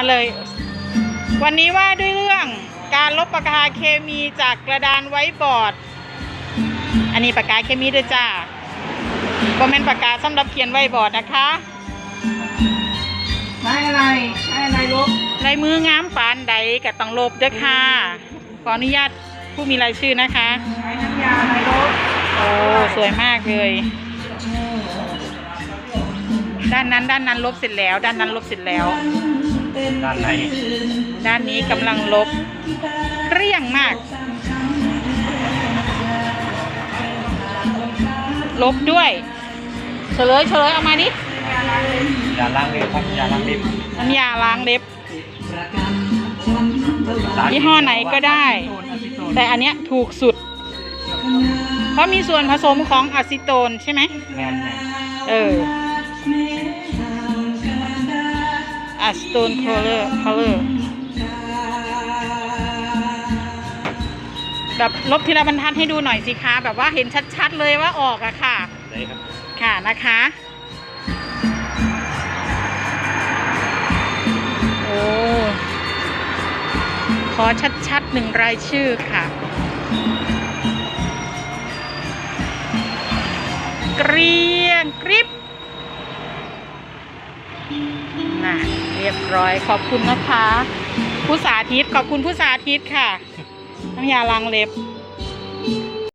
ะเลย วันนี้ว่าด้วยเรื่องการลบปากกาเคมีจากกระดานไว้บอร์ด อันนี้ปากกาเคมีด้วยจ้าบอแมนปากกาสำหรับเขียนไว้บอร์ดนะคะใช้อะไรใช้อะไรลบลายมืองามปานใดกับต้องลบด้วยค่ะ ขออนุญาตผู้มีรายชื่อนะคะ ใช้น้ำยาอะไรลบโอ้สวยมากเลย ด้านนั้นด้านนั้นลบเสร็จแล้ว ด้านนั้นลบเสร็จแล้ว ด้านในด้านนี้กำลังลบเกลี้ยงมาก ลบด้วย เฉลยเฉลยเอามาดิยาล้างเล็บครับยาล้างเล็บน้ำยาล้างเล็บยี่ห้อไหนก็ได้ แต่อันเนี้ยถูกสุด เพราะมีส่วนผสมของอะซิโตนใช่ไหมแมนแมนเออ อะซิโตนคอเลอร์คอเลอร์แบบลบทีละบรรทัดให้ดูหน่อยสิคะ แบบว่าเห็นชัดๆเลยว่าออกอะค่ะ ได้ครับ ค่ะนะคะ โอ้ ขอชัดๆหนึ่งรายชื่อค่ะ เกรียงกริบน่ะ เรียบร้อยขอบคุณนะคะ ผู้สาธิตขอบคุณผู้สาธิตค่ะ น้ำยาล้างเล็บ